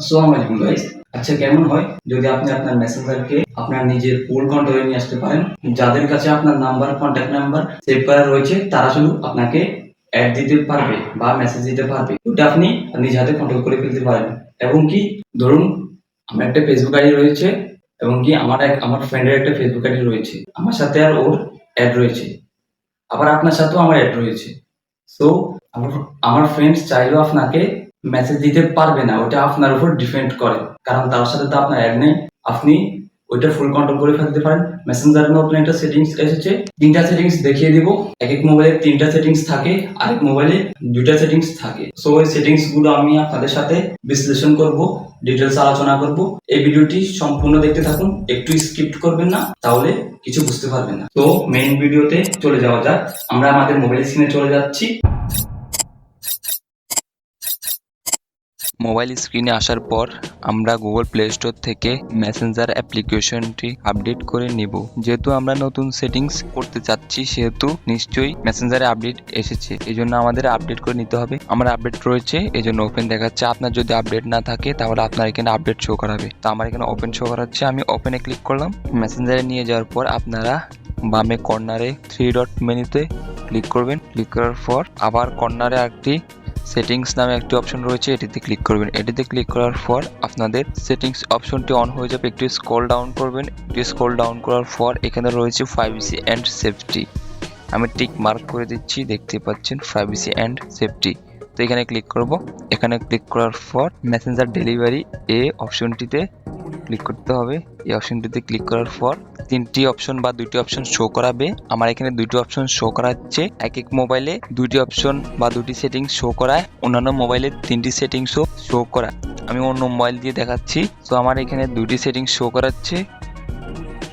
আসসালামু আলাইকুম গাইস আচ্ছা কেমন হয়? যদি আপনি আপনার মেসেঞ্জারকে আপনার নিজের ফুল কন্ট্রোলে নিয়ে আসতে পারেন, যাদের কাছে আপনার নাম্বার কন্ট্যাক্ট নাম্বার সেভ করা রয়েছে, তারা শুধু আপনাকে অ্যাড দিতে পারবে বা মেসেজ দিতে পারবে। ওটা আপনি নিজ হাতে কন্ট্রোল করে ফেলতে পারেন। এবং কি, ধরুন, আমার একটা ফেসবুক আইডি রয়েছে, এবং কি আমার এক, আমার ফ্রেন্ডের একটা ফেসবুক আইডি রয়েছে। আমার সাথে আর ওর অ্যাড রয়েছে। আবার আপনার সাথেও আমার অ্যাড রয়েছে। সো আমার আমার ফ্রেন্ডস চাইলেও আপনাকে মেসেজ দিতে পারবে না ওটা আপনার উপর ডিপেন্ড করে। কারণ তার সাথে তো আপনার অ্যাড নেই। আপনি ওইটা ফুল কন্ট্রোল করে ফেলতে পারেন। মেসেঞ্জারের নতুন একটা সেটিংস এসেছে। তিনটা সেটিংস দেখিয়ে দিব। এক এক মোবাইলে তিনটা সেটিংস থাকে, আরেক মোবাইলে দুইটা সেটিংস থাকে। সো ওই সেটিংসগুলো আমি আপনাদের সাথে বিশ্লেষণ করব ডিটেলস আলোচনা করব। এই ভিডিওটি সম্পূর্ণ দেখতে থাকুন। একটু স্কিপ করবেন না, তাহলে কিছু বুঝতে পারবেন না। তো মেইন ভিডিওতে চলে যাওয়া যাক। আমরা আমাদের মোবাইল স্ক্রিনে চলে যাচ্ছি। মোবাইল স্ক্রিনে আসার পর আমরা গুগল প্লে স্টোর থেকে মেসেঞ্জার অ্যাপ্লিকেশনটি আপডেট করে নিব। যেহেতু আমরা নতুন সেটিংস করতে চাচ্ছি, সেহেতু নিশ্চয়ই মেসেঞ্জারে আপডেট এসেছে। এই জন্য আমাদের আপডেট করে নিতে হবে। আমার আপডেট রয়েছে, এই জন্য ওপেন দেখাচ্ছে। আপনার যদি আপডেট না থাকে, তাহলে আপনার এখানে আপডেট শো করাবে। তো আমার এখানে ওপেন শো করাচ্ছে। আমি ওপেনে ক্লিক করলাম। মেসেঞ্জারে নিয়ে যাওয়ার পর আপনারা বামে কর্নারে থ্রি ডট মেনুতে ক্লিক করবেন। ক্লিক করার পর আবার কর্নারে একটি সেটিংস নামে একটি অপশন রয়েছে, এটিতে ক্লিক করবেন। এটিতে ক্লিক করার পর আপনাদের সেটিংস অপশনটি অন হয়ে যাবে। একটু স্ক্রল ডাউন করবেন। একটু স্ক্রল ডাউন করার পর এখানে রয়েছে প্রাইভেসি অ্যান্ড সেফটি আমি টিক মার্ক করে দিচ্ছি, দেখতে পাচ্ছেন প্রাইভেসি অ্যান্ড সেফটি তো এখানে ক্লিক করব। এখানে ক্লিক করার পর মেসেঞ্জার ডেলিভারি এ অপশনটিতে ক্লিক করতে হবে। এই অপশনটিতে ক্লিক করার পর তিনটি অপশন বা দুইটি অপশন শো করাবে। আমার এখানে দুইটি অপশন শো করাচ্ছে। এক এক মোবাইলে দুইটি অপশন বা দুটি সেটিং শো করায়। অন্যান্য মোবাইলে তিনটি সেটিংসও শো করা আমি অন্য মোবাইল দিয়ে দেখাচ্ছি। তো আমার এখানে দুইটি সেটিং শো করাচ্ছে।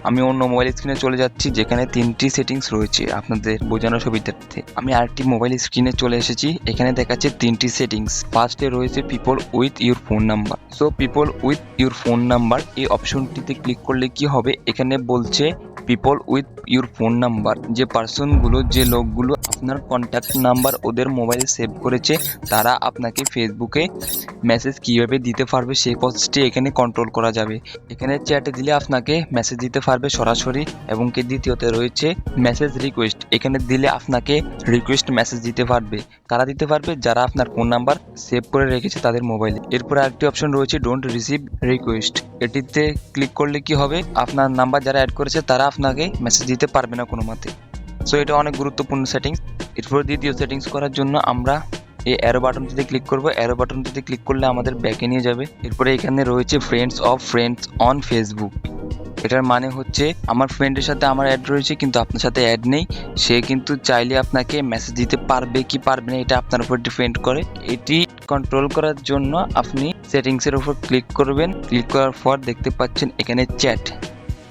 আমি অন্য মোবাইল স্ক্রিনে চলে যাচ্ছি, যেখানে তিনটি সেটিংস রয়েছে আপনাদের বোঝানো সুবিধার্থে। আমি আরেকটি মোবাইল স্ক্রিনে চলে এসেছি, এখানে দেখাচ্ছে তিনটি সেটিংস ফার্স্টে রয়েছে people with your phone number so people with your phone number এই অপশনটিতে ক্লিক করলে কি হবে? এখানে বলছে people with your phone number যে পার্সনগুলো যে লোকগুলো আপনার কন্ট্যাক্ট নাম্বার ওদের মোবাইলে সেভ করেছে, তারা আপনাকে ফেসবুকে মেসেজ কীভাবে দিতে পারবে, সেই পথটি এখানে কন্ট্রোল করা যাবে। এখানে চ্যাটে দিলে আপনাকে মেসেজ দিতে পারবে সরাসরি এবং কি দ্বিতীয়তে রয়েছে মেসেজ রিকোয়েস্ট এখানে দিলে আপনাকে রিকোয়েস্ট মেসেজ দিতে পারবে। কারা দিতে পারবে? যারা আপনার ফোন নাম্বার সেভ করে রেখেছে তাদের মোবাইলে এরপরে আরেকটি অপশন রয়েছে ডোন্ট রিসিভ রিকোয়েস্ট এটিতে ক্লিক করলে কি হবে? আপনার নাম্বার যারা অ্যাড করেছে, তারা আপনাকে মেসেজ দিতে পারবে না কোনো মতে সো এটা অনেক গুরুত্বপূর্ণ সেটিংস এরপর দ্বিতীয় সেটিংস করার জন্য আমরা এই অ্যারো বাটনটিতে ক্লিক করব। অ্যারো বাটনটিতে ক্লিক করলে আমাদের ব্যাকে নিয়ে যাবে। এরপরে এখানে রয়েছে friends of friends on Facebook এটার মানে হচ্ছে আমার ফ্রেন্ডের সাথে আমার অ্যাড রয়েছে, কিন্তু আপনার সাথে অ্যাড নেই। সে কিন্তু চাইলে আপনাকে মেসেজ দিতে পারবে কি পারবে না, এটা আপনার উপর ডিপেন্ড করে। এটি কন্ট্রোল করার জন্য আপনি সেটিংসের উপর ক্লিক করবেন। ক্লিক করার পর দেখতে পাচ্ছেন এখানে চ্যাট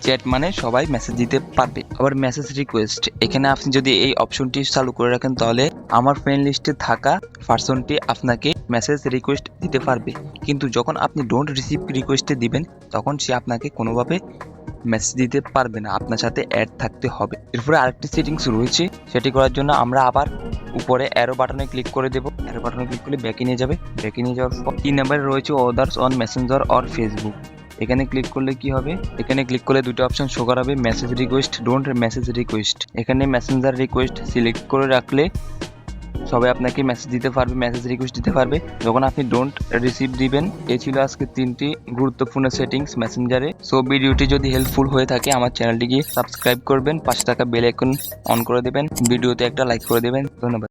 চ্যাট মানে সবাই মেসেজ দিতে পারবে। আবার মেসেজ রিকোয়েস্ট এখানে আপনি যদি এই অপশনটি চালু করে রাখেন, তাহলে আমার ফ্রেন্ড লিস্টে থাকা পার্সনটি আপনাকে মেসেজ রিকোয়েস্ট দিতে পারবে। কিন্তু যখন আপনি ডোন্ট রিসিভ রিকোয়েস্টে দিবেন, তখন সে আপনাকে কোনোভাবে মেসেজ দিতে পারবে না। আপনার সাথে অ্যাড থাকতে হবে। এরপরে আরেকটি সেটিংস রয়েছে সেটি করার জন্য আমরা আবার উপরে অ্যারো বাটনে ক্লিক করে দেবো। অ্যারো বাটনে ক্লিক করলে ব্যাকে নিয়ে যাবে। ব্যাকে নিয়ে যাওয়ার পর তিন নম্বরে রয়েছে others on messenger or Facebook এখানে ক্লিক করলে কি হবে? এখানে ক্লিক করলে দুটো অপশন শো করাবে। Message request don't message request এখানে মেসেঞ্জার রিকোয়েস্ট সিলেক্ট করে রাখলে সবাই আপনাকে মেসেজ দিতে পারবে মেসেজ রিকোয়েস্ট দিতে পারবে। যখন আপনি ডোন্ট রিসিভ দিবেন এ ছিল আজকে তিনটি গুরুত্বপূর্ণ সেটিংস মেসেঞ্জারে সো ভিডিওটি যদি হেল্পফুল হয়ে থাকে, আমার চ্যানেলটিকে সাবস্ক্রাইব করবেন, পাশে টাকা বেল আইকন অন করে দেবেন। ভিডিওতে একটা লাইক করে দেবেন। ধন্যবাদ।